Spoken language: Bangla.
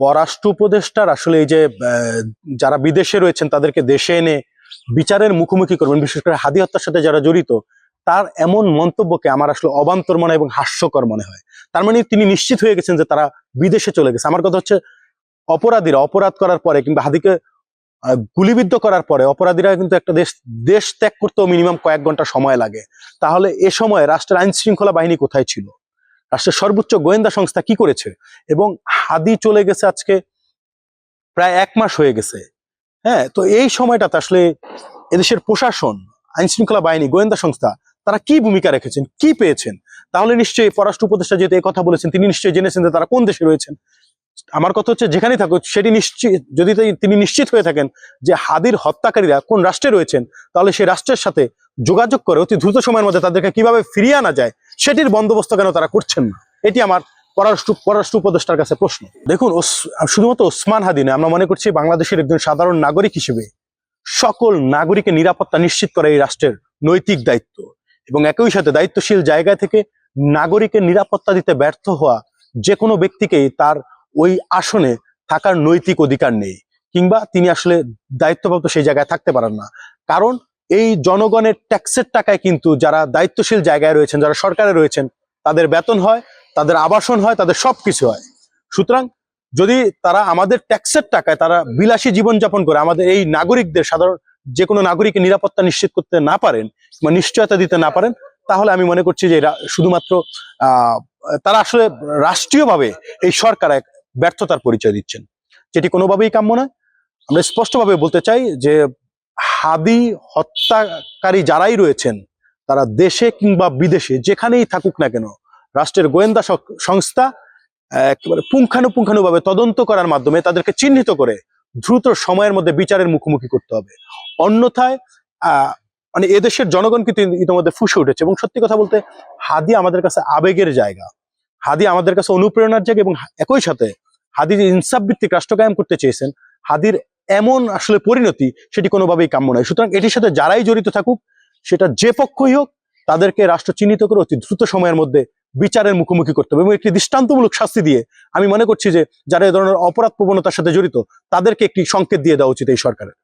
পররাষ্ট্র উপদেষ্টার আসলে এই যে যারা বিদেশে রয়েছেন তাদেরকে দেশে এনে বিচারের মুখোমুখি করবেন, বিশেষ করে হাদি হত্যার সাথে যারা জড়িত, তার এমন মন্তব্যকে আমার আসলে অবান্তর মনে এবং হাস্যকর মনে হয়। তার মানে তিনি নিশ্চিত হয়ে গেছেন যে তারা বিদেশে চলে গেছে। আমার কথা হচ্ছে, অপরাধীরা অপরাধ করার পরে কিংবা হাদিকে গুলিবিদ্ধ করার পরে অপরাধীরা কিন্তু একটা দেশ দেশ ত্যাগ করতেও মিনিমাম কয়েক ঘণ্টা সময় লাগে। তাহলে এ সময় রাষ্ট্রের আইন শৃঙ্খলা বাহিনী কোথায় ছিল? রাষ্ট্রের সর্বোচ্চ গোয়েন্দা সংস্থা কি করেছে? এবং হাদি চলে গেছে আজকে প্রায় এক মাস হয়ে গেছে। হ্যাঁ তো এই সময়টাতে আসলে এদেশের প্রশাসন আইন শৃঙ্খলা বাহিনী, গোয়েন্দা সংস্থা, তারা কি ভূমিকা রেখেছেন? কি পেয়েছেন? তাহলে নিশ্চয়ই পররাষ্ট্র উপদেষ্টা যেহেতু কথা বলেছেন, তিনি নিশ্চয়ই জেনেছেন যে তারা কোন দেশে রয়েছেন। আমার কথা হচ্ছে যেখানেই থাকুক, সেটি নিশ্চিত যদি তিনি নিশ্চিত হয়ে থাকেন যে হাদির হত্যাকারীরা কোন রাষ্ট্রে রয়েছেন, তাহলে সেই রাষ্ট্রের সাথে যোগাযোগ করে অতি দ্রুত সময়ের মধ্যে তাদেরকে কীভাবে ফিরিয়ে আনা যায়, সেটির বন্দোবস্ত কেন তারা করছেন না? এটি আমার পররাষ্ট্র পররাষ্ট্র উপদেষ্টার কাছে প্রশ্ন। দেখুন শুধুমাত্র ওসমান হাদি নয়, আমরা মনে করছি বাংলাদেশের একজন সাধারণ নাগরিক হিসেবে সকল নাগরিকের নিরাপত্তা নিশ্চিত করা এই রাষ্ট্রের নৈতিক দায়িত্ব এবং একই সাথে দায়িত্বশীল জায়গা থেকে নাগরিকের নিরাপত্তা দিতে ব্যর্থ হওয়া যে কোনো ব্যক্তিকেই তার ওই আসনে থাকার নৈতিক অধিকার নেই, কিংবা তিনি আসলে দায়িত্বপ্রাপ্ত সেই জায়গায় থাকতে পারেন না। কারণ এই জনগণের ট্যাক্সের টাকায় কিন্তু যারা দায়িত্বশীল জায়গায় রয়েছেন, যারা সরকারে রয়েছেন, তাদের বেতন হয়, তাদের আবাসন হয়, তাদের সব কিছু হয়। সুতরাং যদি তারা আমাদের ট্যাক্সের টাকায় তারা বিলাসী জীবনযাপন করে, আমাদের এই নাগরিকদের, সাধারণ যে কোনো নাগরিকের নিরাপত্তা নিশ্চিত করতে না পারেন বা নিশ্চয়তা দিতে না পারেন, তাহলে আমি মনে করছি যে শুধুমাত্র তারা আসলে রাষ্ট্রীয়ভাবে এই সরকার এক ব্যর্থতার পরিচয় দিচ্ছেন। যেটি কোনোভাবেই কাম্য নয়। আমরা স্পষ্টভাবে বলতে চাই যে হাদি হত্যাকারী যারাই রয়েছেন, তারা দেশে কিংবা বিদেশে যেখানেই থাকুক না কেন, রাষ্ট্রের গোয়েন্দা সংস্থা, একেবারে পুঙ্খানুপুঙ্খানুভাবে তদন্ত করার মাধ্যমে তাদেরকে চিহ্নিত করে দ্রুত সময়ের মধ্যে বিচারের মুখোমুখি করতে হবে। অন্যথায় মানে এদেশের জনগণ কিন্তু ইতিমধ্যে ফুসে উঠেছে এবং সত্যি কথা বলতে হাদি আমাদের কাছে আবেগের জায়গা। হাদি আমাদের কাছে অনুপ্রেরণার জায়গা এবং একই সাথে হাদি ইনসাফ ভিত্তিক রাষ্ট্র কায়েম করতে চেয়েছেন, হাদির এমন আসলে পরিণতি সেটি কোনোভাবেই কাম্য নয়। সুতরাং এটির সাথে যারাই জড়িত থাকুক, সেটা যে পক্ষই হোক, তাদেরকে রাষ্ট্র চিহ্নিত করে অতি দ্রুত সময়ের মধ্যে বিচারের মুখোমুখি করতে হবে এবং একটি দৃষ্টান্তমূলক শাস্তি দিয়ে আমি মনে করছি যে, যারা এ ধরনের অপরাধ প্রবণতার সাথে জড়িত, তাদেরকে একটি সংকেত দিয়ে দেওয়া উচিত এই সরকারের।